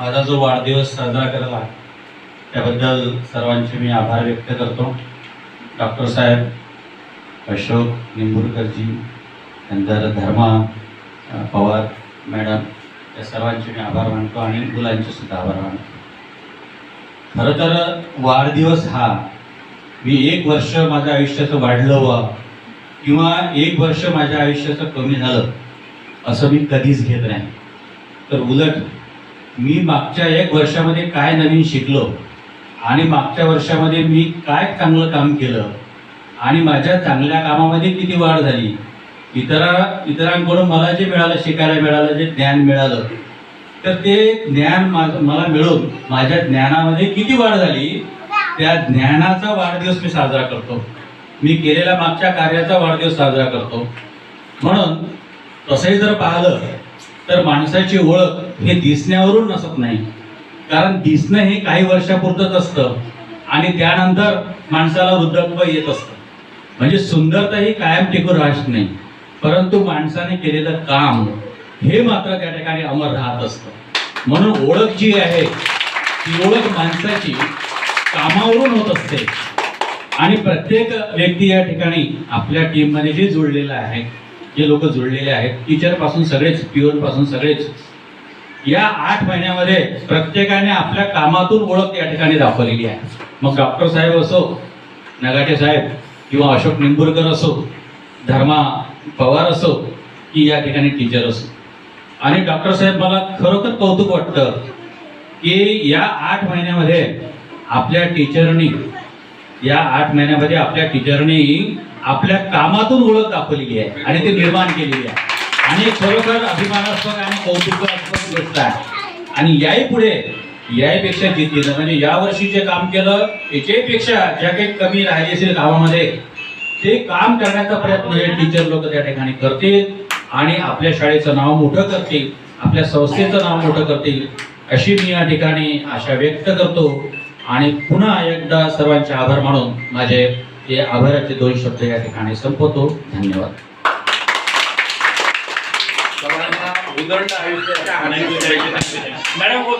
माझा जो वाढदिवस साजरा केला त्याबद्दल सर्वांचे मी आभार व्यक्त करतो. डॉक्टर साहेब अशोक निंबुरकरजी नंतर धर्मा पवार मॅडम या सर्वांचे मी आभार मानतो आणि मुलांचे सुद्धा आभार मानतो. खरं तर वाढदिवस हा मी एक वर्ष माझ्या आयुष्याचं वाढलं व्हा किंवा एक वर्ष माझ्या आयुष्याचं कमी झालं असं मी कधीच घेत नाही. तर उलट मी मागच्या एक वर्षामध्ये काय नवीन शिकलो आणि मागच्या वर्षामध्ये मी काय चांगलं काम केलं आणि माझ्या चांगल्या कामामध्ये किती वाढ झाली इतरा इतरांकडून मला जे मिळालं शिकायला मिळालं जे ज्ञान मिळालं तर ते ज्ञान माझं मला मिळून माझ्या ज्ञानामध्ये किती वाढ झाली त्या ज्ञानाचा वाढदिवस मी साजरा करतो. मी केलेल्या मागच्या कार्याचा वाढदिवस साजरा करतो. म्हणून तसंही जर पाहिलं तर माणसाची ओळख हे दिसण्यावरून नसत नाही. कारण दिसणं हे काही वर्षापुरतंच असतं आणि त्यानंतर माणसाला वृद्धत्व येत असतं. म्हणजे सुंदरता ही कायम टिकून राहत नाही. परंतु माणसाने केलेलं काम हे मात्र त्या ठिकाणी अमर राहत असतं. म्हणून ओळख जी आहे ती ओळख माणसाची कामावरून होत असते. आणि प्रत्येक व्यक्ती या ठिकाणी आपल्या टीममध्ये जे जुळलेला आहे जे लोक जुळलेले आहेत टीचरपासून सगळेच पिओनपासून सगळेच या आठ महिन्यामध्ये प्रत्येकाने आपल्या कामातून ओळख या ठिकाणी दाखवलेली आहे. मग डॉक्टर साहेब असो नगाटे साहेब किंवा अशोक निंबुरकर असो धर्मा पवार असो की या ठिकाणी टीचर असो. आणि डॉक्टर साहेब मला खरोखर कौतुक वाटतं की या आठ महिन्यामध्ये आपल्या टीचरनी या आठ महिन्यामध्ये आपल्या टीचरनी आपल्या कामातून ओळख दाखवलेली आहे आणि ती निर्माण केलेली आहे. आणि खरोखर अभिमानास्पद आणि कौतुकास्पद गोष्ट आहे. आणि याही पुढे याहीपेक्षा जिद्दीनं म्हणजे या वर्षी जे काम केलं याच्यापेक्षा ज्या काही कमी राहिली असेल कामामध्ये ते काम करण्याचा प्रयत्न हे टीचर लोक त्या ठिकाणी करतील आणि आपल्या शाळेचं नाव मोठं करतील आपल्या संस्थेचं नाव मोठं करतील अशी मी या ठिकाणी आशा व्यक्त करतो. आणि पुन्हा एकदा सर्वांचे आभार मानून माझे हे आभाराचे दोन शब्द या ठिकाणी संपवतो. धन्यवाद. सर्वांना आयुष्याच्या मॅडम हो,